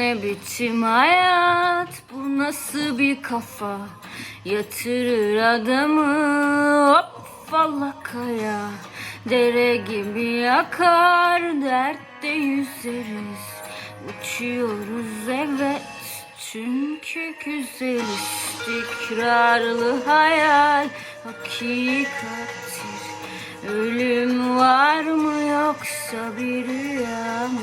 ne biçim hayat? Bu nasıl bir kafa? Yatırır adamı hop falakaya. Dere gibi akar dertte yüzeriz. Uçuyoruz evet çünkü güzel. İstikrarlı hayal hakikattir Ölüm var mı yoksa bir rüya mı?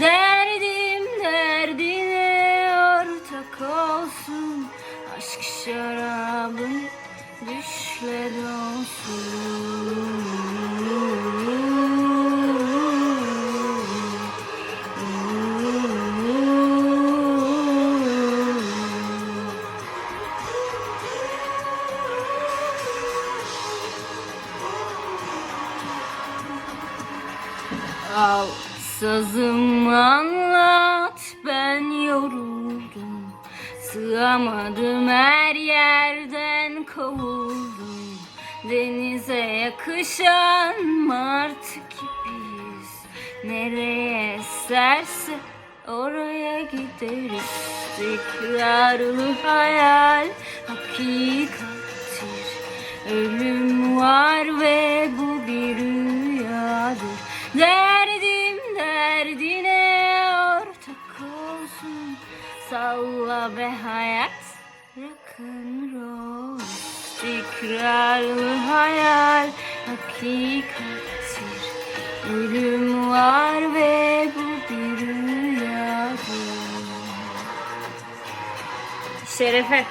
Derdim derdine ortak olsun. Aşk şarabı düşle dolsun Al sazımı anlat. Ben yoruldum. Sığamadım her yerden kovuldum. Denize yakışan martı gibiyiz. Nereye eserse oraya gideriz. Tekrarlı hayal hakikattir derdine ortak olsun. Salla be hayat. Rock'n'roll İstikrarlı hayal? Hakikattir Ölüm var ve bu bir rüyadır Şerefe